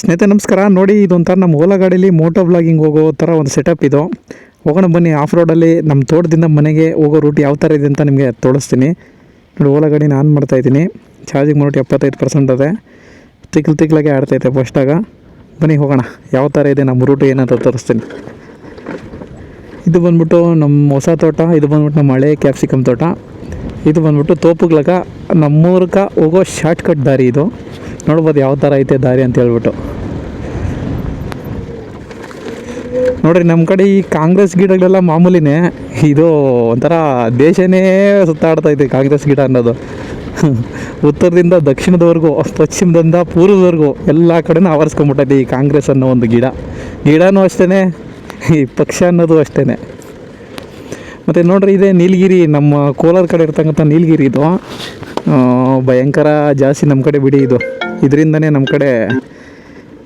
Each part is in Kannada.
ಸ್ನೇಹಿತರೆ, ನಮಸ್ಕಾರ. ನೋಡಿ, ಇದೊಂಥರ ನಮ್ಮ ಓಲಾ ಗಾಡೀಲಿ ಮೋಟೋ ಬ್ಲಾಗಿಂಗ್ ಹೋಗೋ ಥರ ಒಂದು ಸೆಟಪ್ ಇದು. ಹೋಗೋಣ ಬನ್ನಿ ಆಫ್ ರೋಡಲ್ಲಿ ನಮ್ಮ ತೋಟದಿಂದ ಮನೆಗೆ ಹೋಗೋ ರೂಟ್ ಯಾವ ಥರ ಇದೆ ಅಂತ ನಿಮಗೆ ತೋರಿಸ್ತೀನಿ. ನೋಡಿ, ಓಲಾ ಗಾಡಿನ ಆನ್ ಮಾಡ್ತಾ ಇದ್ದೀನಿ. ಚಾರ್ಜಿಂಗ್ ಮಾಡ್ಬಿಟ್ಟು ಎಪ್ಪತ್ತೈದು ಪರ್ಸೆಂಟ್ ಅದೇ. ತಿಕ್ಲು ತಿಕ್ಲಾಗೆ ಆಡ್ತೈತೆ ಫಸ್ಟಾಗ ಬನ್ನಿ, ಹೋಗೋಣ. ಯಾವ ಥರ ಇದೆ ನಮ್ಮ ರೂಟ್ ಏನಂತ ತೋರಿಸ್ತೀನಿ. ಇದು ಬಂದ್ಬಿಟ್ಟು ನಮ್ಮ ಹೊಸ ತೋಟ. ಇದು ಬಂದ್ಬಿಟ್ಟು ನಮ್ಮ ಹಳೆ ಕ್ಯಾಪ್ಸಿಕಮ್ ತೋಟ. ಇದು ಬಂದ್ಬಿಟ್ಟು ತೋಪುಗಳಕ ನಮ್ಮೂರಕ ಹೋಗೋ ಶಾರ್ಟ್ಕಟ್ ದಾರಿ ಇದು. ನೋಡ್ಬೋದು ಯಾವ ಥರ ಐತೆ ದಾರಿ ಅಂತ ಹೇಳ್ಬಿಟ್ಟು. ನೋಡ್ರಿ ನಮ್ಮ ಕಡೆ ಈ ಕಾಂಗ್ರೆಸ್ ಗಿಡಗಳೆಲ್ಲ ಮಾಮೂಲಿನೇ. ಇದು ಒಂಥರ ದೇಶನೇ ಸುತ್ತಾಡ್ತೈತೆ ಕಾಂಗ್ರೆಸ್ ಗಿಡ ಅನ್ನೋದು. ಉತ್ತರದಿಂದ ದಕ್ಷಿಣದವರೆಗೂ, ಪಶ್ಚಿಮದಿಂದ ಪೂರ್ವದವರೆಗೂ ಎಲ್ಲ ಕಡೆನೂ ಆವರಿಸ್ಕೊಂಬಿಟ್ಟೈತೆ ಈ ಕಾಂಗ್ರೆಸ್ ಅನ್ನೋ ಒಂದು ಗಿಡ. ಗಿಡನೂ ಅಷ್ಟೇ ಈ ಪಕ್ಷ ಅನ್ನೋದು ಅಷ್ಟೇ ಮತ್ತು ನೋಡ್ರಿ, ಇದೆ ನೀಲಗಿರಿ, ನಮ್ಮ ಕೋಲಾರ ಕಡೆ ಇರ್ತಕ್ಕಂಥ ನೀಲಗಿರಿ ಇದು. ಭಯಂಕರ ಜಾಸ್ತಿ ನಮ್ಮ ಕಡೆ ಬಿಡಿ ಇದು. ಇದರಿಂದನೇ ನಮ್ಮ ಕಡೆ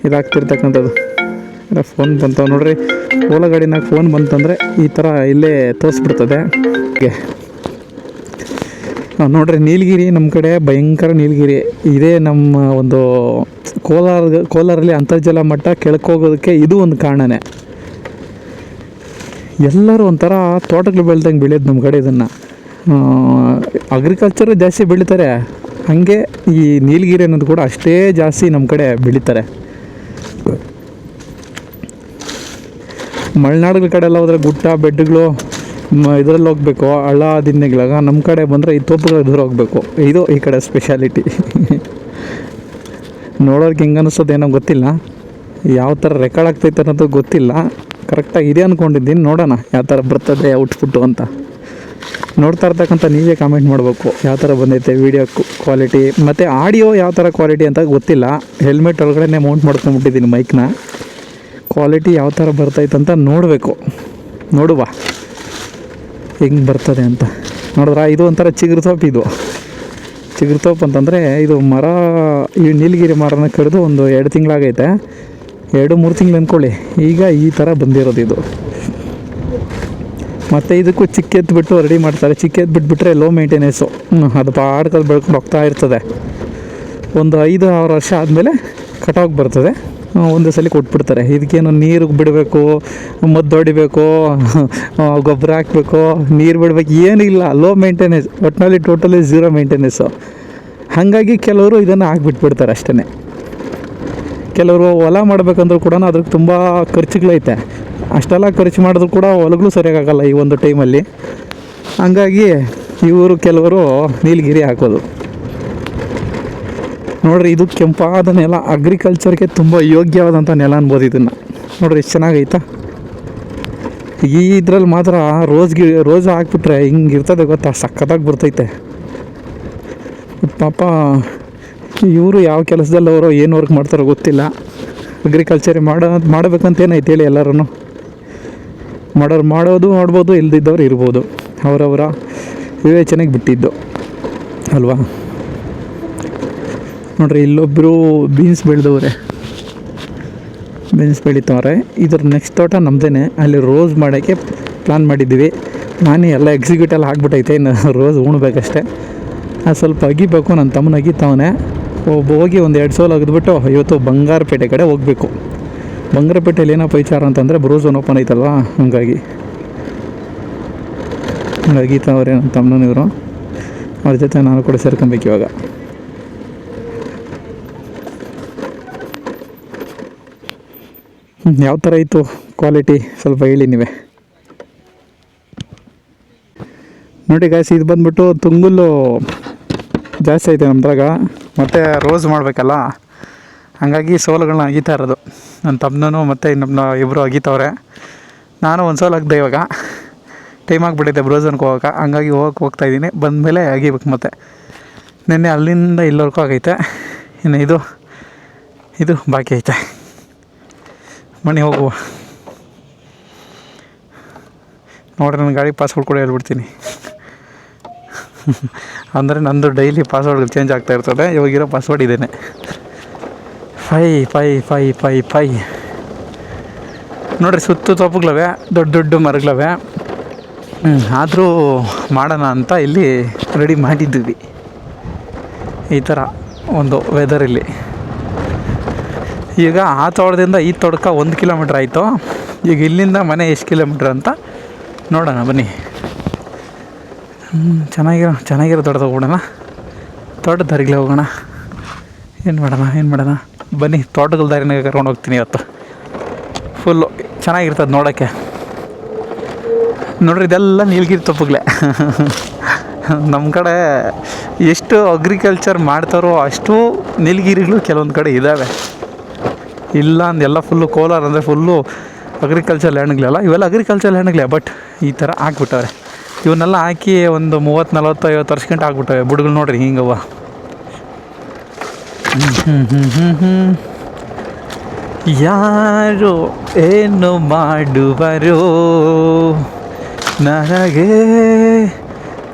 ಇದಾಗ್ತಿರ್ತಕ್ಕಂಥದ್ದು. ಫೋನ್ ಬಂತಾವ ನೋಡ್ರಿ, ಓಲಾ ಗಾಡಿನಾಗ ಫೋನ್ ಬಂತಂದರೆ ಈ ಥರ ಇಲ್ಲೇ ತೋರಿಸ್ಬಿಡ್ತದೆ. ನೋಡ್ರಿ, ನೀಲಗಿರಿ ನಮ್ಮ ಕಡೆ ಭಯಂಕರ ನೀಲಗಿರಿ. ಇದೇ ನಮ್ಮ ಒಂದು ಕೋಲಾರ, ಕೋಲಾರಲ್ಲಿ ಅಂತರ್ಜಲ ಮಟ್ಟ ಕೆಳಕೋಗೋದಕ್ಕೆ ಇದು ಒಂದು ಕಾರಣನೇ. ಎಲ್ಲರೂ ಒಂಥರ ತೋಟಗಳು ಬೆಳ್ದಂಗೆ ಬೆಳೆಯೋದು ನಮ್ಮ ಕಡೆ ಇದನ್ನು. ಅಗ್ರಿಕಲ್ಚರ್ ಜಾಸ್ತಿ ಬೆಳೀತಾರೆ. ಹಾಗೆ ಈ ನೀಲಗಿರಿ ಅನ್ನೋದು ಕೂಡ ಅಷ್ಟೇ ಜಾಸ್ತಿ ನಮ್ಮ ಕಡೆ ಬೆಳೀತಾರೆ. ಮಲೆನಾಡುಗಳ ಕಡೆ ಎಲ್ಲ ಹೋದರೆ ಗುಟ್ಟ ಬೆಡ್ಗಳು ಇದರಲ್ಲಿ ಹೋಗ್ಬೇಕು, ಹಳ್ಳ ದಿನಗಳಾಗ ನಮ್ಮ ಕಡೆ ಬಂದರೆ ಈ ತೋಪುಗಳು ದೂರ ಹೋಗಬೇಕು. ಇದು ಈ ಕಡೆ ಸ್ಪೆಷಾಲಿಟಿ ನೋಡೋರ್ಗೆ ಹೆಂಗೆ ಅನ್ನಿಸೋದು ಏನೋ ಗೊತ್ತಿಲ್ಲ. ಯಾವ ಥರ ರೆಕಾರ್ಡ್ ಆಗ್ತೈತೆ ಅನ್ನೋದು ಗೊತ್ತಿಲ್ಲ. ಕರೆಕ್ಟಾಗಿ ಇದೆ ಅಂದ್ಕೊಂಡಿದ್ದೀನಿ ನೋಡೋಣ ಯಾವ ಥರ ಬರ್ತದೆ, ಔಟ್ಪುಟ್ಟು ಅಂತ. ನೋಡ್ತಾ ಇರ್ತಕ್ಕಂಥ ನೀವೇ ಕಾಮೆಂಟ್ ಮಾಡಬೇಕು. ಯಾವ ಥರ ಬಂದೈತೆ ವೀಡಿಯೋ ಕ್ವಾಲಿಟಿ ಮತ್ತು ಆಡಿಯೋ ಯಾವ ಥರ ಕ್ವಾಲಿಟಿ ಅಂತ ಗೊತ್ತಿಲ್ಲ. ಹೆಲ್ಮೆಟ್ ಒಳಗಡೆನೆ ಮೌಂಟ್ ಮಾಡ್ಕೊಂಬಿಟ್ಟಿದ್ದೀನಿ ಮೈಕ್ನ ಕ್ವಾಲಿಟಿ ಯಾವ ಥರ ಬರ್ತೈತೆ ಅಂತ ನೋಡಬೇಕು. ನೋಡುವ ಹೆಂಗೆ ಬರ್ತದೆ ಅಂತ. ನೋಡಿದ್ರ? ಇದು ಒಂಥರ ಚಿಗುರು ತೋಪ್ ಇದು. ಚಿಗುರು ತೋಪ್ ಅಂತಂದರೆ ಇದು ಮರ, ಈ ನೀಲಗಿರಿ ಮರನ ಕಡಿದು ಒಂದು ಎರಡು ತಿಂಗಳಾಗೈತೆ ಎರಡು ಮೂರು ತಿಂಗಳು ಅಂದ್ಕೊಳ್ಳಿ. ಈಗ ಈ ಥರ ಬಂದಿರೋದು ಇದು. ಮತ್ತು ಇದಕ್ಕೂ ಚಿಕ್ಕ ಬಿಟ್ಟು ರೆಡಿ ಮಾಡ್ತಾರೆ. ಚಿಕ್ಕ ಬಿಟ್ಬಿಟ್ರೆ ಲೋ ಮೇಂಟೆನೆನ್ಸು ಅದು ಪಾಡ್ಕಲ್ಲಿ ಬೆಳ್ಕೊಂಡು ಹೋಗ್ತಾ ಇರ್ತದೆ. ಒಂದು ಐದು, ಆರು ವರ್ಷ ಆದಮೇಲೆ ಕಟಾವು ಬರ್ತದೆ. ಒಂದೇ ಸಲ ಕೊಟ್ಬಿಡ್ತಾರೆ. ಇದಕ್ಕೇನು ನೀರು ಬಿಡಬೇಕು, ಮದ್ದು ಹೊಡಿಬೇಕು ಗೊಬ್ಬರ ಹಾಕಬೇಕು, ನೀರು ಬಿಡಬೇಕು ಏನಿಲ್ಲ ಲೋ ಮೇಂಟೆನೆನ್ಸ್ ಒಟ್ಟಿನಲ್ಲಿ ಟೋಟಲಿ ಝೀರೋ ಮೇಂಟೆನೆನ್ಸು ಹಾಗಾಗಿ ಕೆಲವರು ಇದನ್ನು ಹಾಕ್ಬಿಟ್ಬಿಡ್ತಾರೆ ಅಷ್ಟೇ ಕೆಲವರು ಹೊಲ ಮಾಡಬೇಕಂದ್ರೂ ಕೂಡ ಅದಕ್ಕೆ ತುಂಬ ಖರ್ಚುಗಳೈತೆ. ಅಷ್ಟೆಲ್ಲ ಖರ್ಚು ಮಾಡಿದ್ರು ಕೂಡ ಹೊಲಗಳು ಸರಿಯಾಗಲ್ಲ ಈ ಒಂದು ಟೈಮಲ್ಲಿ. ಹಂಗಾಗಿ ಇವರು ಕೆಲವರು ನೀಲಗಿರಿ ಹಾಕೋದು. ನೋಡ್ರಿ, ಇದು ಕೆಂಪಾದ ನೆಲ ಅಗ್ರಿಕಲ್ಚರ್ಗೆ ತುಂಬ ಯೋಗ್ಯವಾದಂಥ ನೆಲ ಅನ್ಬೋದು ಇದನ್ನು. ನೋಡ್ರಿ, ಎಷ್ಟು ಚೆನ್ನಾಗೈತಾ ಈ ಇದ್ರಲ್ಲಿ ಮಾತ್ರ ರೋಸ್ ಗಿ, ರೋಸ್ ಹಾಕ್ಬಿಟ್ರೆ ಹಿಂಗೆ ಇರ್ತದೆ ಗೊತ್ತಾ? ಸಖತ್ತಾಗಿ ಬರ್ತೈತೆ. ಪಾಪ, ಇವರು ಯಾವ ಕೆಲಸದಲ್ಲಿ ಅವರು ಏನು ವರ್ಕ್ ಮಾಡ್ತಾರೋ ಗೊತ್ತಿಲ್ಲ. ಅಗ್ರಿಕಲ್ಚರ್ ಮಾಡೋ ಮಾಡಬೇಕಂತ ಏನೈತೆ ಹೇಳಿ ಎಲ್ಲರೂ ಮಾಡೋರು ಮಾಡೋದು ಮಾಡ್ಬೋದು ಇಲ್ದಿದ್ದವ್ರು ಇರ್ಬೋದು. ಅವರವರ ವಿವೇಚನೆಗೆ ಬಿಟ್ಟಿದ್ದು. ಅಲ್ವಾ? ನೋಡ್ರಿ ಇಲ್ಲೊಬ್ಬರು ಬೀನ್ಸ್ ಬೆಳೆದವ್ರೆ. ಬೀನ್ಸ್ ಬೆಳಿತವ್ರೆ. ಇದ್ರ ನೆಕ್ಸ್ಟ್ ತೋಟ ನಮ್ಮದೇ ಅಲ್ಲಿ ರೋಸ್ ಮಾಡೋಕ್ಕೆ ಪ್ಲ್ಯಾನ್ ಮಾಡಿದ್ದೀವಿ. ನಾನೇ ಎಲ್ಲ ಎಕ್ಸಿಕ್ಯೂಟ್ ಎಲ್ಲ ಆಗ್ಬಿಟ್ಟೈತೆ ಇನ್ನು ರೋಸ್ ಉಣ್ಬೇಕಷ್ಟೆ. ಅದು ಸ್ವಲ್ಪ ಅಗಿಬೇಕು. ನನ್ನ ತಮ್ಮನ ಅಗಿತಾವನೆ. ಒಬ್ಬ ಹೋಗಿ ಒಂದು ಎರಡು ಸೋಲು ಅಗಿದ್ಬಿಟ್ಟು ಇವತ್ತು ಬಂಗಾರಪೇಟೆ ಕಡೆ ಹೋಗಬೇಕು. ಬಂಗಾರಪೇಟೆಯಲ್ಲಿ ಏನಪ್ಪ ವಿಚಾರ ಅಂತಂದರೆ ಬ್ರೋಸ್ ಓಪನ್ ಐತಲ್ವಾ ಹಂಗಾಗಿ. ಹಂಗಾಗಿ ಅವರೇನು ತಮ್ಮನ ಇವರು. ಅವ್ರ ಜೊತೆ ನಾನು ಕೂಡ ಸೇರ್ಕೊಬೇಕು ಇವಾಗ. ಯಾವ ಥರ ಇತ್ತು ಕ್ವಾಲಿಟಿ ಸ್ವಲ್ಪ ಹೇಳಿ ನೀವೇ. ನೋಡಿ ಗಾಯ್ಸ್ ಇದು ಬಂದ್ಬಿಟ್ಟು ತುಂಗುಲು ಜಾಸ್ತಿ ಐತೆ ನಮ್ಮದ್ರಾಗ ಮತ್ತು ರೋಸ್ ಮಾಡಬೇಕಲ್ಲ? ಹಾಗಾಗಿ ಸೋಲುಗಳನ್ನ ಅಗೀತಾ ಇರೋದು. ನನ್ನ ತಮ್ಮನೂ ಮತ್ತು ಇನ್ನೊಬ್ಬನ ಇಬ್ಬರು ಅಗೀತವ್ರೆ. ನಾನು ಒಂದು ಸೋಲು ಹಾಕ್ದೆ ಇವಾಗ. ಟೈಮ್ ಆಗಿಬಿಟ್ಟಿದೆ ಬ್ರೋಝನ್ಗೆ ಹೋಗೋಕೆ. ಹಂಗಾಗಿ ಹೋಗಕ್ಕೆ ಹೋಗ್ತಾಯಿದ್ದೀನಿ ಬಂದಮೇಲೆ ಅಗಿಬೇಕು ಮತ್ತೆ. ನಿನ್ನೆ ಅಲ್ಲಿಂದ ಇಲ್ಲವರೆಗೂ ಆಗೈತೆ. ಇನ್ನು ಇದು ಇದು ಬಾಕಿ ಐತೆ. ಮನೆ ಹೋಗುವ. ನೋಡ್ರಿ ನನ್ನ ಗಾಡಿ ಪಾಸ್ವರ್ಡ್ ಕೂಡ ಹೇಳ್ಬಿಡ್ತೀನಿ. ಅಂದರೆ ನಂದು ಡೈಲಿ ಪಾಸ್ವರ್ಡ್ ಚೇಂಜ್ ಆಗ್ತಾ ಇರ್ತದೆ. ಇವಾಗಿರೋ ಪಾಸ್ವರ್ಡ್ ಇದೇನೆ. Five five five five five. ನೋಡ್ರಿ, ಸುತ್ತು ತೋಪುಗಳವೆ, ದೊಡ್ಡ ದೊಡ್ಡ ಮರಗಳವೆ. ಆದರೂ ಮಾಡೋಣ ಅಂತ ಇಲ್ಲಿ ರೆಡಿ ಮಾಡಿದ್ದೀವಿ. ಈ ಥರ ಒಂದು ವೆದರಲ್ಲಿ ಈಗ ಆ ತೋಟದಿಂದ ಈ ತೋಟಕ್ಕೆ ಒಂದು ಕಿಲೋಮೀಟ್ರ್ ಆಯಿತು. ಈಗ ಇಲ್ಲಿಂದ ಮನೆ ಎಷ್ಟು ಕಿಲೋಮೀಟ್ರ್ ಅಂತ ನೋಡೋಣ, ಬನ್ನಿ. ಚೆನ್ನಾಗಿರೋ ಚೆನ್ನಾಗಿರೋ ತೋಟದಾಗ ಹೋಗೋಣ. ತೋಟದ ದಾರಿಗಳೇ ಹೋಗೋಣ. ಏನು ಮಾಡೋಣ ಏನು ಮಾಡೋಣ? ಬನ್ನಿ ತೋಟಗಳ ದಾರಿನಾಗ ಕರ್ಕೊಂಡು ಹೋಗ್ತೀನಿ ಇವತ್ತು. ಫುಲ್ಲು ಚೆನ್ನಾಗಿರ್ತದೆ ನೋಡೋಕ್ಕೆ. ನೋಡ್ರಿ ಇದೆಲ್ಲ ನೀಲಗಿರಿ ತಪ್ಪುಗಳೇ ನಮ್ಮ ಕಡೆ ಎಷ್ಟು ಅಗ್ರಿಕಲ್ಚರ್ ಮಾಡ್ತಾರೋ ಅಷ್ಟು ನೀಲಗಿರಿಗಳು ಕೆಲವೊಂದು ಕಡೆ ಇದ್ದಾವೆ ಇಲ್ಲ ಅಂದೆಲ್ಲ ಫುಲ್ಲು ಕೋಲಾರ ಅಂದರೆ ಫುಲ್ಲು ಅಗ್ರಿಕಲ್ಚರ್ ಲ್ಯಾಂಡ್ಗಳೆಲ್ಲ ಇವೆಲ್ಲ ಅಗ್ರಿಕಲ್ಚರ್ ಲ್ಯಾಂಡ್ಗಳೇ ಬಟ್ ಈ ಥರ ಹಾಕ್ಬಿಟ್ಟವ್ರೆ ಇವನ್ನೆಲ್ಲ ಹಾಕಿ ಒಂದು ಮೂವತ್ತು ನಲ್ವತ್ತು ಐವತ್ತು ವರ್ಷ ಗಂಟೆ ಹಾಕ್ಬಿಟ್ಟವೆ ಬುಡ್ಗಳು ನೋಡ್ರಿ ಹಿಂಗವ ಹ್ಮ್, ಹ್ಮ್, ಹ್ಮ್, ಹ್ಮ್. ಯಾರು ಏನು ಮಾಡುವರೋ ನನಗೆ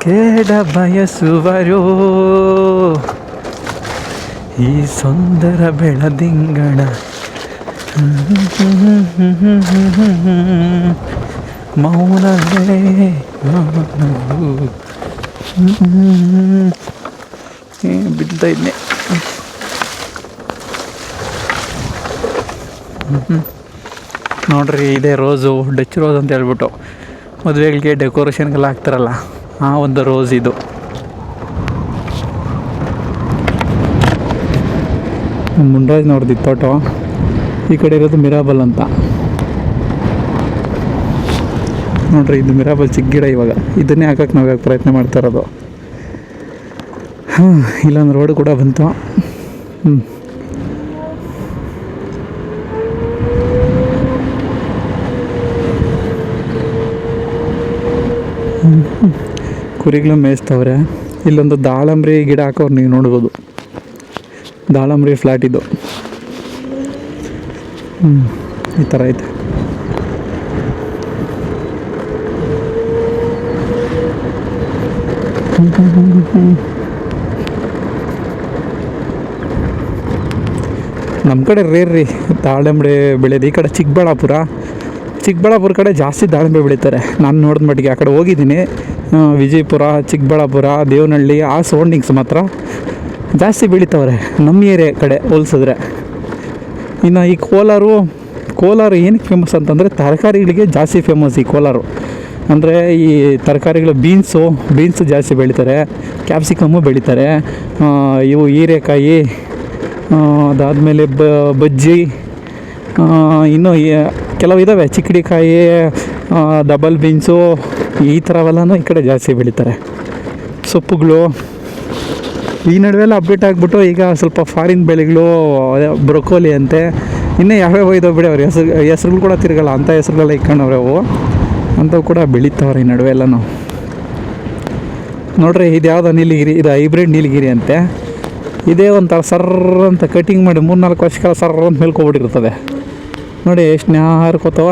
ಕೇಡ ಬಯಸುವರೋ ಈ ಸುಂದರ ಬೆಳದಿಂಗಳ ಮೌನವೇ ಮೌನವು. ಏ, ಬಿಡ್ತಾ ಇದ್ದೆ ನೋಡ್ರಿ, ಇದೇ ರೋಸು ಡಚ್ ರೋಸ್ ಅಂತ ಹೇಳ್ಬಿಟ್ಟು ಮದುವೆಗಳಿಗೆ ಡೆಕೋರೇಷನ್ಗೆಲ್ಲ ಹಾಕ್ತಾರಲ್ಲ, ಆ ಒಂದು ರೋಸ್ ಇದು. ಮುಂಡಾಜ್ ನೋಡ್ದು ತೋಟ, ಈ ಕಡೆ ಇರೋದು ಮಿರಾಬಲ್ ಅಂತ. ನೋಡ್ರಿ, ಇದು ಮಿರಾಬಲ್ ಚಿಕ್ಕ ಗಿಡ ಇವಾಗ, ಇದನ್ನೇ ಹಾಕಕ್ಕೆ ನಾವು ಯಾಕೆ ಪ್ರಯತ್ನ ಮಾಡ್ತಾ ಇರೋದು. ಹಾಂ ಇಲ್ಲೊಂದು ರೋಡ್ ಕೂಡ ಬಂತು. ಹ್ಞೂ ಕುರಿಗಳು ಮೇಯಿಸ್ತವ್ರೆ. ಇಲ್ಲೊಂದು ದಾಳಂಬ್ರಿ ಗಿಡ ಹಾಕೋರು ನೀವು ನೋಡ್ಬೋದು. ದಾಳಂಬ್ರಿ ಫ್ಲಾಟ್ ಇದು. ಈ ಥರ ಐತೆ. ನಮ್ಮ ಕಡೆ ರೇರ್ ರೀ, ದಾಳಂಬ್ರಿ ಬೆಳೆಯೋದು ಈ ಕಡೆ ಚಿಕ್ಕಬಳ್ಳಾಪುರ. ಚಿಕ್ಕಬಳ್ಳಾಪುರ ಕಡೆ ಜಾಸ್ತಿ ದಾಳಿಂಬೆ ಬೆಳೀತಾರೆ. ನಾನು ನೋಡಿದ ಮಟ್ಟಿಗೆ ಆ ಕಡೆ ಹೋಗಿದ್ದೀನಿ. ವಿಜಯಪುರ, ಚಿಕ್ಕಬಳ್ಳಾಪುರ, ದೇವನಹಳ್ಳಿ, ಆ ಸೌಂಡಿಂಗ್ಸ್ ಮಾತ್ರ ಜಾಸ್ತಿ ಬೆಳೀತಾವ್ರೆ. ನಮ್ಮ ಏರಿಯಾ ಕಡೆ ಹೋಲ್ಸಿದ್ರೆ. ಇನ್ನು ಈ ಕೋಲಾರು, ಕೋಲಾರ ಏನಕ್ಕೆ ಫೇಮಸ್ ಅಂತಂದರೆ ತರಕಾರಿಗಳಿಗೆ ಜಾಸ್ತಿ ಫೇಮಸ್ ಈ ಕೋಲಾರು. ಅಂದರೆ ಈ ತರಕಾರಿಗಳು ಬೀನ್ಸು ಬೀನ್ಸು ಜಾಸ್ತಿ ಬೆಳೀತಾರೆ. ಕ್ಯಾಪ್ಸಿಕಮ್ಮು ಬೆಳೀತಾರೆ. ಇವು ಹೀರೆಕಾಯಿ ಅದಾದಮೇಲೆ ಬಜ್ಜಿ ಇನ್ನು ಕೆಲವು ಇದ್ದಾವೆ ಚಿಕ್ಕಡಿಕಾಯಿ ಡಬಲ್ ಬೀನ್ಸು ಈ ಥರವೆಲ್ಲನೂ ಈ ಕಡೆ ಜಾಸ್ತಿ ಬೆಳೀತಾರೆ. ಸೊಪ್ಪುಗಳು, ಈ ನಡುವೆ ಎಲ್ಲ ಅಪ್ಡೇಟ್ ಆಗಿಬಿಟ್ಟು ಈಗ ಸ್ವಲ್ಪ ಫಾರಿನ್ ಬೆಳೆಗಳು ಬ್ರೊಕೋಲಿ ಅಂತೆ, ಇನ್ನೂ ಯಾವ್ಯಾವ ಇದಾವೆ ಬಿಡಿ ಅವ್ರ, ಹೆಸರು, ಹೆಸ್ರುಗಳು ಕೂಡ ತಿರುಗಲ್ಲ, ಅಂಥ ಹೆಸ್ರುಗಳೆಲ್ಲ ಇಕ್ಕೊಂಡವ್ರೆ ಅವು ಅಂಥವು ಕೂಡ ಬೆಳೀತಾವ್ರೆ ಈ ನಡುವೆ ಎಲ್ಲನೂ ನೋಡ್ರಿ, ಇದು ಯಾವುದೋ ನೀಲಗಿರಿ, ಇದು ಹೈಬ್ರಿಡ್ ನೀಲಗಿರಿ ಅಂತೆ. ಇದೇ ಒಂಥರ ಸರ್ರ ಅಂತ ಕಟಿಂಗ್ ಮಾಡಿ ಮೂರು ನಾಲ್ಕು ವರ್ಷಗಳ ಸರ್ರ ಅಂತ ಮೇಲ್ಕೊಬಿಟ್ಟಿರ್ತದೆ. ನೋಡಿ ಎಷ್ಟು ನ್ಯಾರ್ಕೋತಾವ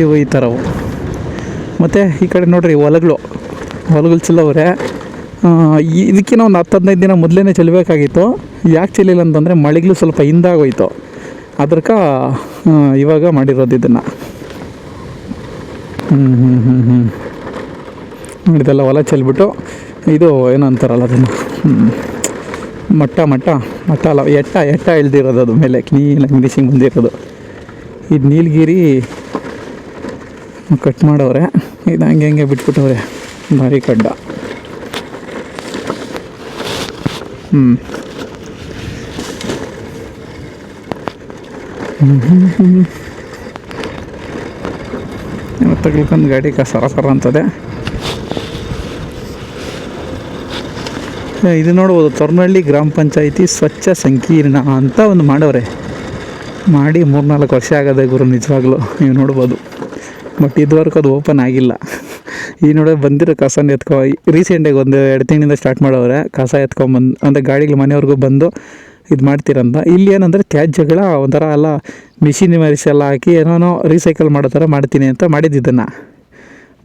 ಇವು ಈ ಥರವು ಮತ್ತು ಈ ಕಡೆ ನೋಡ್ರಿ ಹೊಲಗಳು. ಹೊಲಗಳು ಚೆಲ್ಲವ್ರೆ ಇದಕ್ಕಿಂತ ಒಂದು ಹತ್ತು ಹದಿನೈದು ದಿನ ಮೊದಲೇ ಚೆಲ್ಲಬೇಕಾಗಿತ್ತು ಯಾಕೆ ಚೆಲ್ಲಿಲ್ಲ ಅಂತಂದರೆ ಮಳೆಗಳು ಸ್ವಲ್ಪ ಹಿಂದಾಗೋಯ್ತು. ಅದ್ರಕ ಆ, ಇವಾಗ ಮಾಡಿರೋದು ಇದನ್ನು. ಹ್ಞೂ ಹ್ಞೂ ಹ್ಞೂ ಹ್ಞೂ ಇದೆಲ್ಲ ಹೊಲ ಚೆಲ್ಬಿಟ್ಟು ಇದು ಏನೋ ಅಂತಾರಲ್ಲ ಅದನ್ನು? ಹ್ಮ್. ಮಟ್ಟ ಮಟ್ಟ ಮಟ್ಟ ಅಲ್ಲ ಎಟ್ಟ ಎಟ್ಟ ಇಳ್ದಿರೋದು ಅದು ಮೇಲೆ. ಕ್ಲೀನಾಗಿ ಫಿನಿಶಿಂಗ್ ಬಂದಿರೋದು. ಇದು ನೀಲಗಿರಿ ಕಟ್ ಮಾಡವ್ರೆ ಇದು ಹಂಗೆ ಹಂಗೆ ಬಿಟ್ಬಿಟ್ಟವ್ರೆ. ಭಾರಿ ಕಡ್ಡ. ಹ್ಞೂ ತಗ್ಲಿಕ್ಕೊಂದು ಗಾಡಿ ಕಸರ ಸರ ಸರ ಅಂತದೆ. ಇದು ನೋಡ್ಬೋದು ತೊರ್ನಹಳ್ಳಿ ಗ್ರಾಮ ಪಂಚಾಯಿತಿ ಸ್ವಚ್ಛ ಸಂಕೀರ್ಣ ಅಂತ ಒಂದು ಮಾಡವ್ರೆ. ಮಾಡಿ ಮೂರ್ನಾಲ್ಕು ವರ್ಷ ಆಗದೆ ಗುರು, ನಿಜವಾಗ್ಲೂ ನೀವು ನೋಡ್ಬೋದು. ಬಟ್ ಇದುವರೆಗೂ ಅದು ಓಪನ್ ಆಗಿಲ್ಲ. ಈ ನೋಡ ಬಂದಿರೋ ಕಸನ ಎತ್ಕೊ ರೀಸೆಂಟಾಗಿ ಒಂದು ಎರಡು ತಿಂಗಳಿಂದ ಸ್ಟಾರ್ಟ್ ಮಾಡವ್ರೆ. ಕಸ ಎತ್ಕೊಂಬಂದು ಅಂದರೆ ಗಾಡಿಗಳು ಮನೆಯವ್ರಿಗೂ ಬಂದು ಇದು ಮಾಡ್ತೀರಂತ. ಇಲ್ಲಿ ಏನಂದರೆ ತ್ಯಾಜ್ಯಗಳ ಒಂಥರ ಎಲ್ಲ ಮಿಷಿನ್ ಮರಿಸೆಲ್ಲ ಹಾಕಿ ಏನೋ ರೀಸೈಕಲ್ ಮಾಡೋ ಥರ ಮಾಡ್ತೀನಿ ಅಂತ ಮಾಡಿದ್ದಿದ್ದನ್ನು.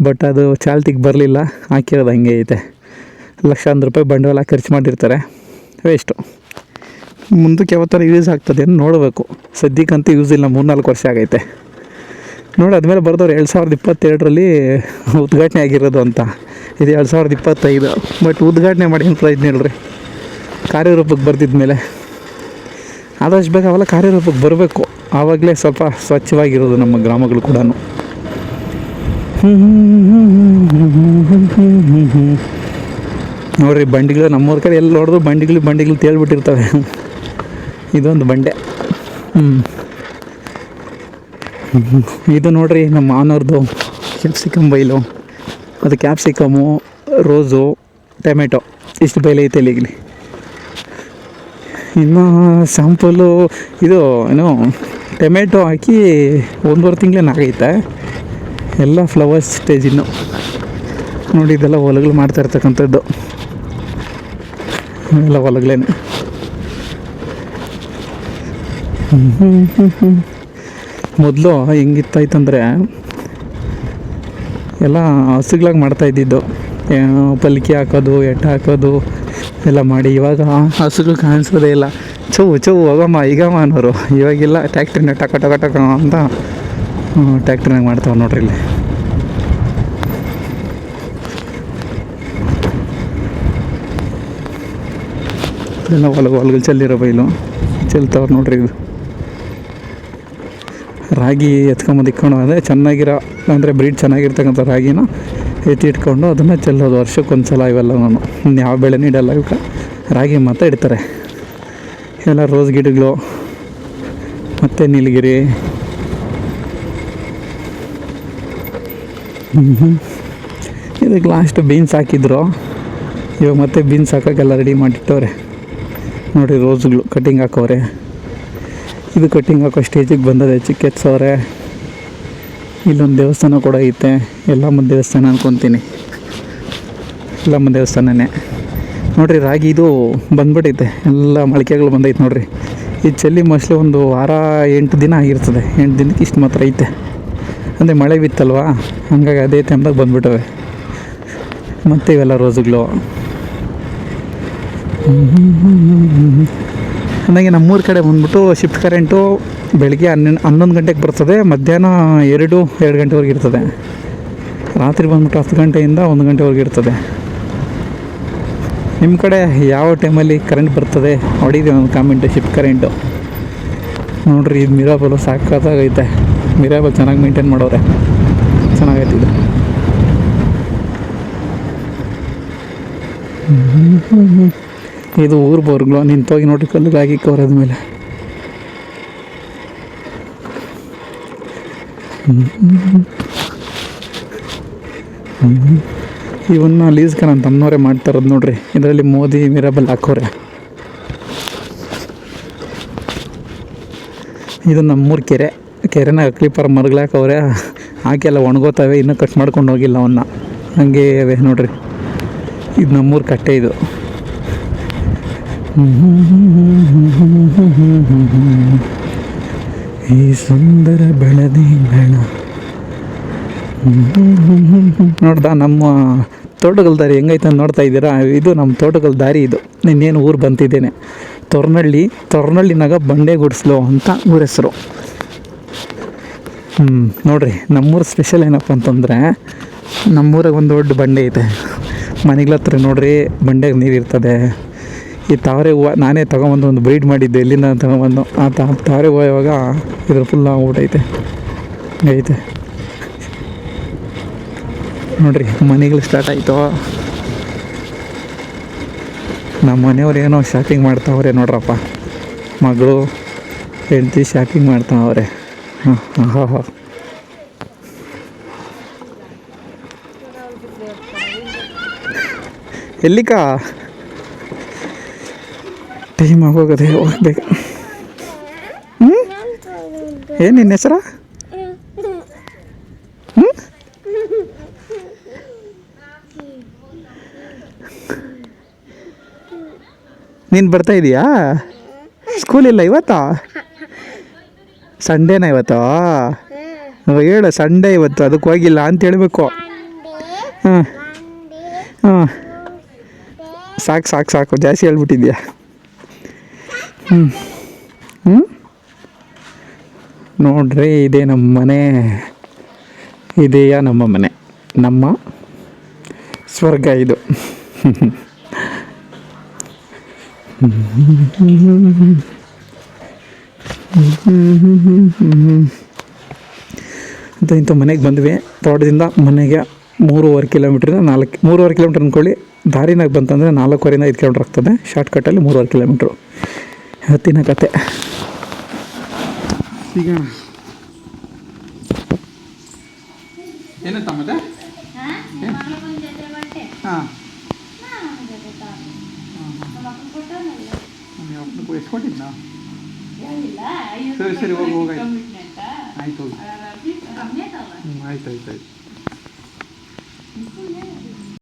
ಬಟ್ ಅದು ಚಾಲ್ತಿಗೆ ಬರಲಿಲ್ಲ. ಹಾಕಿರೋದು ಹಂಗೆ ಐತೆ. ಲಕ್ಷಾಂತರ ರೂಪಾಯಿ ಬಂಡವಾಳ ಖರ್ಚು ಮಾಡಿರ್ತಾರೆ. ವೇಸ್ಟು ಮುಂದಕ್ಕೆ ಯಾವತ್ತಾರ ಯೂಸ್ ಆಗ್ತದೆ ಅಂತ ನೋಡಬೇಕು. ಸದ್ಯಕ್ಕಂತೂ ಯೂಸ್ ಇಲ್ಲ, ಮೂರ್ನಾಲ್ಕು ವರ್ಷ ಆಗೈತೆ. ನೋಡಿ, ಅದ್ಮೇಲೆ ಬರೆದವ್ರು ಎರಡು ಸಾವಿರದ ಇಪ್ಪತ್ತೆರಡರಲ್ಲಿ ಉದ್ಘಾಟನೆ ಆಗಿರೋದು ಅಂತ. ಇದು ಎರಡು ಸಾವಿರದ ಇಪ್ಪತ್ತೈದು. ಬಟ್ ಉದ್ಘಾಟನೆ ಮಾಡಿ ಏನು ಪ್ರಯೋಜನ ಹೇಳ್ರಿ ಕಾರ್ಯರೂಪಕ್ಕೆ ಬರ್ತಿದ್ದ ಮೇಲೆ ಆದಷ್ಟು ಬೇಗ ಅವೆಲ್ಲ ಕಾರ್ಯರೂಪಕ್ಕೆ ಬರಬೇಕು. ಆವಾಗಲೇ ಸ್ವಲ್ಪ ಸ್ವಚ್ಛವಾಗಿರೋದು ನಮ್ಮ ಗ್ರಾಮಗಳು ಕೂಡ ನೋಡ್ರಿ, ಬಂಡಿಗಳು ನಮ್ಮೂರ ಕಡೆ ಎಲ್ಲಿ ನೋಡಿದ್ರು ಬಂಡಿಗಳು ಬಂಡಿಗಳು ತೇಳ್ಬಿಟ್ಟಿರ್ತವೆ. ಇದೊಂದು ಬಂಡೆ. ಹ್ಞೂ ಇದು ನೋಡ್ರಿ ನಮ್ಮ ಮಾನವ್ರದ್ದು ಕ್ಯಾಪ್ಸಿಕಮ್ ಬೈಲು. ಅದು ಕ್ಯಾಪ್ಸಿಕಮು, ರೋಸು, ಟೊಮೆಟೊ. ಇಷ್ಟು ಬೈಲ ಐತೆ ಇಲ್ಲಿ ಇನ್ನು ಸ್ಯಾಂಪಲು, ಇದು ಏನು, ಟೊಮೆಟೊ ಹಾಕಿ ಒಂದೂವರೆ ತಿಂಗಳೇನಾಗೈತೆ ಎಲ್ಲ ಫ್ಲವರ್ಸ್ ಸ್ಟೇಜ್ ಇನ್ನು ನೋಡಿ, ಇದೆಲ್ಲ ಹೊಲಗಳು ಮಾಡ್ತಾ ಇರ್ತಕ್ಕಂಥದ್ದು. ಎಲ್ಲ ಹೊಲಗಳೇನೆ. ಮೊದಲು ಹೆಂಗಿತ್ತಾಯ್ತಂದ್ರೆ ಎಲ್ಲ ಹಸುಗಳಾಗಿ ಮಾಡ್ತಾ ಇದ್ದಿದ್ದು. ಪಲ್ಕಿ ಹಾಕೋದು, ಎಟ್ಟ ಹಾಕೋದು, ಎಲ್ಲ ಮಾಡಿ. ಇವಾಗ ಹಸುಗಳು ಕಾಣಿಸೋದೇ ಇಲ್ಲ. ಚೌ ಚೌ ಹೋಗಮ್ಮ, ಈಗಮ್ಮ ಅನ್ನೋರು. ಇವಾಗೆಲ್ಲ, ಟ್ಯಾಕ್ಟ್ರಿನ ಟಕ ಟಕ ಟಕ ಅಂತ ಟ್ಯಾಕ್ಟ್ರಿನಾಗ ಮಾಡ್ತಾವೆ ನೋಡ್ರಿ ಇಲ್ಲಿ. ಎಲ್ಲ ಹೊಲ ಹೊಲಗಳು ಚೆಲ್ಲಿರೋ ಬೈಲು. ಚೆಲ್ತಾವ್ರು ನೋಡ್ರಿ ಇದು. ರಾಗಿ ಎತ್ಕೊಂಬಂದು ಇಕ್ಕೊಂಡು ಅಂದರೆ ಚೆನ್ನಾಗಿರೋ, ಅಂದರೆ ಬ್ರೀಡ್ ಚೆನ್ನಾಗಿರ್ತಕ್ಕಂಥ ರಾಗಿನ ಎತ್ತಿ ಇಟ್ಕೊಂಡು ಅದನ್ನು ಚೆಲ್ಲೋದು. ವರ್ಷಕ್ಕೊಂದು ಸಲ ಇವೆಲ್ಲ ನಾನು. ಯಾವ ಬೆಳೆನೂ ಇಡಲ್ಲ ಇವಕ್ಕೆ ರಾಗಿ ಮಾತ್ರ ಇಡ್ತಾರೆ. ಎಲ್ಲ ರೋಸ್ ಗಿಡಗಳು, ಮತ್ತು ನೀಲಗಿರಿ. ಇದಕ್ಕೆ ಲಾಸ್ಟ್ ಬೀನ್ಸ್ ಹಾಕಿದ್ರು. ಇವಾಗ ಮತ್ತೆ ಬೀನ್ಸ್ ಹಾಕೋಕ್ಕೆಲ್ಲ ರೆಡಿ ಮಾಡಿಟ್ಟವ್ರೆ. ನೋಡಿ ರೋಸ್ಗಳು ಕಟಿಂಗ್ ಹಾಕೋರೆ ಇದು ಕಟ್ಟಿಂಗ್ ಹಾಕೋ ಸ್ಟೇಜಿಗೆ ಬಂದದೆ ಚಿಕ್ಕೆತ್ಸವ್ರೆ. ಇಲ್ಲೊಂದು ದೇವಸ್ಥಾನ ಕೂಡ ಐತೆ. ಎಲ್ಲಮ್ಮ ದೇವಸ್ಥಾನ ಅನ್ಕೊತೀನಿ. ಎಲ್ಲಮ್ಮ ದೇವಸ್ಥಾನನೇ. ನೋಡ್ರಿ ರಾಗಿ ಇದು ಬಂದ್ಬಿಟ್ಟೈತೆ ಎಲ್ಲ ಮೊಳಕೆಗಳು ಬಂದೈತೆ ನೋಡ್ರಿ. ಈ ಚೆಲ್ಲಿ ಮೋಸ್ಟ್ಲಿ ಒಂದು ವಾರ ಎಂಟು ದಿನ ಆಗಿರ್ತದೆ. ಎಂಟು ದಿನಕ್ಕೆ ಇಷ್ಟು ಮಾತ್ರ ಐತೆ. ಅಂದರೆ ಮಳೆ ಬಿತ್ತಲ್ವಾ? ಹಂಗಾಗಿ ಅದೇ ಟೈಮ್ದಾಗ ಬಂದ್ಬಿಟ್ಟವೆ. ಮತ್ತು ಇವೆಲ್ಲ ರೋಸುಗಳು. ನನಗೆ ನಮ್ಮೂರ ಕಡೆ ಬಂದ್ಬಿಟ್ಟು ಶಿಫ್ಟ್ ಕರೆಂಟು ಬೆಳಗ್ಗೆ ಹನ್ನೊಂದು ಹನ್ನೊಂದು ಗಂಟೆಗೆ ಬರ್ತದೆ, ಮಧ್ಯಾಹ್ನ ಎರಡು ಎರಡು ಗಂಟೆವರೆಗೆ ಇರ್ತದೆ. ರಾತ್ರಿ ಬಂದ್ಬಿಟ್ಟು ಹತ್ತು ಗಂಟೆಯಿಂದ ಒಂದು ಗಂಟೆವರೆಗೆ ಇರ್ತದೆ. ನಿಮ್ಮ ಕಡೆ ಯಾವ ಟೈಮಲ್ಲಿ ಕರೆಂಟ್ ಬರ್ತದೆ? ಹೊಡಿದೆ ಒಂದು ಕಾಮೆಂಟು ಶಿಫ್ಟ್ ಕರೆಂಟು ನೋಡ್ರಿ, ಇದು ಮಿರಾಬಲು ಸಾಕಾಗೈತೆ ಮಿರಾಬಲ್ ಚೆನ್ನಾಗಿ ಮೇಂಟೈನ್ ಮಾಡೋರೆ. ಚೆನ್ನಾಗೈತೆ ಇದು. ಇದು ಊರು ಬೋರ್ಗ್ಲು ನಿಂತೋಗಿ ನೋಡಿ ಕಲ್ಲಿಗೆ ಹಾಕಿ ಕವರದ ಮೇಲೆ. ಇವನ್ನ ಲೀಸ್ಗೆ ನಾನು ಮಾಡ್ತಾ ಇರೋದು ನೋಡ್ರಿ. ಇದರಲ್ಲಿ ಮೋದಿ, ಮಿರಾಬಲ್ ಹಾಕೋರೆ. ಇದು ನಮ್ಮೂರು ಕೆರೆ. ಕೆರೆನ ಹಾಕೆಲ್ಲ ಹಾಕಿ ಎಲ್ಲ ಒಣಗೋತವೆ, ಇನ್ನೂ ಕಟ್ ಮಾಡ್ಕೊಂಡು ಹೋಗಿಲ್ಲ ಅವನ್ನ ಹಂಗೆ ಅವೆ ನೋಡ್ರಿ. ಇದು ನಮ್ಮೂರು ಕಟ್ಟೆ ಇದು. ಈ ಸುಂದರ ಬೆಳದಿ ಬೇಡ ನೋಡ್ದ, ನಮ್ಮ ತೋಟಗಳ ದಾರಿ ಹೆಂಗೈತೆ ನೋಡ್ತಾ ಇದ್ದೀರಾ? ಇದು ನಮ್ಮ ತೋಟಗಳ ದಾರಿ ಇದು. ನಿನ್ನೇನು ಊರು ಬಂತಿದ್ದೇನೆ. ತೊರ್ನಳ್ಳಿ ತೊರ್ನಳ್ಳಿನಾಗ ಬಂಡೆ ಗುಡಿಸ್ಲು ಅಂತ ಊರ ಹೆಸರು. ಹ್ಞೂ ನೋಡ್ರಿ, ನಮ್ಮೂರು ಸ್ಪೆಷಲ್ ಏನಪ್ಪ ಅಂತಂದರೆ, ನಮ್ಮೂರಾಗ ಒಂದು ದೊಡ್ಡ ಬಂಡೆ ಐತೆ. ಮನೆಗಳ ಹತ್ರ ನೋಡ್ರಿ, ಬಂಡೆಗೆ ನೀರು ಇರ್ತದೆ. ಈ ತಾವರೆ ಹೂವು ನಾನೇ ತೊಗೊಂಬಂದು ಒಂದು ಬ್ರೀಡ್ ಮಾಡಿದ್ದೆ, ಎಲ್ಲಿಂದ ತೊಗೊಂಬಂದು ಆ ತಾವರೆ ಹೂವು ಇವಾಗ ಇದ್ರ ಫುಲ್ ಆಗ್ಬಿಟ್ಟೈತೆ ಐತೆ. ನೋಡ್ರಿ, ಮನೆಗಳು ಸ್ಟಾರ್ಟ್ ಆಯಿತು. ನಮ್ಮ ಮನೆಯವ್ರು ಏನೋ ಶಾಪಿಂಗ್ ಮಾಡ್ತಾವ್ರೆ ನೋಡ್ರಪ್ಪ. ಮಗಳು, ಹೆಂಡತಿ ಶಾಪಿಂಗ್ ಮಾಡ್ತಾವ್ರೆ. ಹಾಂ ಹಾಂ ಹಾಂ. ಎಲ್ಲಿಕ? ಟೈಮ್ ಆಗೋಗದೆ ಹೋಗ್ಬೇಕು ಹ್ಞೂ ಏನು ನಿನ್ನ ಹೆಸರ? ಹ್ಞೂ ನೀನು ಬರ್ತಾ ಇದೀಯಾ? ಸ್ಕೂಲ್ ಇಲ್ಲ ಇವತ್ತಾ? ಸಂಡೇನ ಇವತ್ತು? ಹೇಳು ಸಂಡೇ ಇವತ್ತು, ಅದಕ್ಕೆ ಹೋಗಿಲ್ಲ ಅಂತ ಹೇಳಬೇಕು. ಹಾಂ ಹಾಂ ಸಾಕು ಸಾಕು ಸಾಕು, ಜಾಸ್ತಿ ಹೇಳ್ಬಿಟ್ಟಿದ್ಯಾ? ಹ್ಞೂ ನೋಡ್ರಿ, ಇದೇ ನಮ್ಮ ಮನೆ. ಇದೆಯಾ ನಮ್ಮ ಮನೆ? ನಮ್ಮ ಸ್ವರ್ಗ ಇದು. ಅಂತ ಇಂಥ ಮನೆಗೆ ಬಂದ್ವಿ. ತೋಟದಿಂದ ಮನೆಗೆ ಮೂರುವರೆ ಕಿಲೋಮೀಟ್ರಿಂದ ನಾಲ್ಕು, ಮೂರುವರೆ ಕಿಲೋಮೀಟ್ರ್ ಅಂದ್ಕೊಳ್ಳಿ. ದಾರಿನಾಗ ಬಂತಂದರೆ ನಾಲ್ಕೂವರೆಯಿಂದ ಐದು ಕಿಲೋಮೀಟ್ರ್ ಆಗ್ತದೆ. ಶಾರ್ಟ್ಕಟ್ಟಲ್ಲಿ ಮೂರುವರೆ ಕಿಲೋಮೀಟ್ರು. ಇವತ್ತಿನ ಕತೆ. ಸಿಗೋಣ ಏನಂತ ಮತ್ತೆ? ಹಾಂ? ಎಷ್ಟು ಕೊಟ್ಟಿದ್ದ ಸರಿ ಸರಿ ಹೋಗಿ ಹೋಗಾಯ್ತು. ಆಯ್ತು? ಹೋಗಿ. ಹ್ಞೂ ಆಯ್ತು ಆಯ್ತು ಆಯ್ತು.